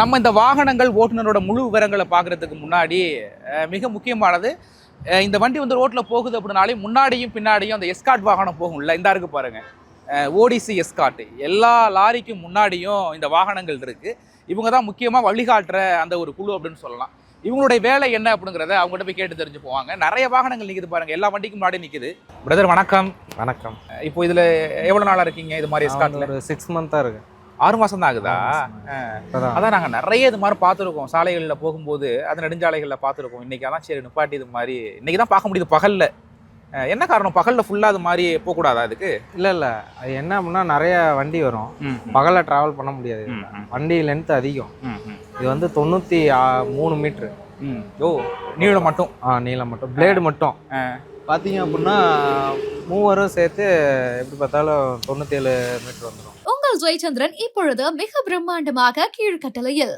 நம்ம இந்த வாகனங்கள் ஓட்டுநரோட முழு விவரங்களை பார்க்கறதுக்கு முன்னாடி மிக முக்கியமானது இந்த வண்டி வந்து ரோட்டில் போகுது அப்படின்னாலே முன்னாடியும் பின்னாடியும் அந்த எஸ்காட் வாகனம் போகும்ல. இந்த இருக்கு பாருங்க. ஓடிசி எஸ்காட் எல்லா லாரிக்கும் முன்னாடியும் இந்த வாகனங்கள் இருக்கு. இவங்க தான் முக்கியமாக வழிகாட்டுற அந்த ஒரு குழு அப்படின்னு சொல்லலாம். இவங்களுடைய வேலை என்ன அப்படிங்கிறத அவங்ககிட்ட போய் கேட்டு தெரிஞ்சு போவாங்க. நிறைய வாகனங்கள் நிற்குது பாருங்க. எல்லா வண்டிக்கும் முன்னாடி நிற்குது பிரதர் வணக்கம். வணக்கம். இப்போ இதில் எவ்வளோ நாளாக இருக்கீங்க? இது மாதிரி எஸ்காட்டில் ஒரு சிக்ஸ் மந்த்தாக இருக்கு ஆறு மாதம் தான் ஆகுதா? அதான். நாங்கள் நிறைய இது மாதிரி பார்த்துருக்கோம். சாலைகளில் போகும்போது அது நெடுஞ்சாலைகளில் பார்த்துருக்கோம். இன்னைக்கு அதான் சரி நிப்பாட்டி இது மாதிரி. இன்னைக்கு தான் பார்க்க முடியுது பகலில். என்ன காரணம்? பகலில் ஃபுல்லாக அது மாதிரி போகக்கூடாதா அதுக்கு இல்லை இல்லை. அது என்ன அப்படின்னா நிறைய வண்டி வரும். பகலில் ட்ராவல் பண்ண முடியாது. வண்டி லென்த் அதிகம். இது வந்து தொண்ணூற்றி மூணு மீட்ரு. ஓ நீளம் மட்டும். ஆ நீளம் மட்டும். பிளேடு மட்டும். பார்த்தீங்க அப்படின்னா மூவரும் சேர்த்து எப்படி பார்த்தாலும் தொண்ணூற்றேழு மீட்ரு வந்துடும் உங்கள் ஜெயச்சந்திரன் இப்பொழுது மிக பிரம்மாண்டமாக கீழ்கட்டளையில்.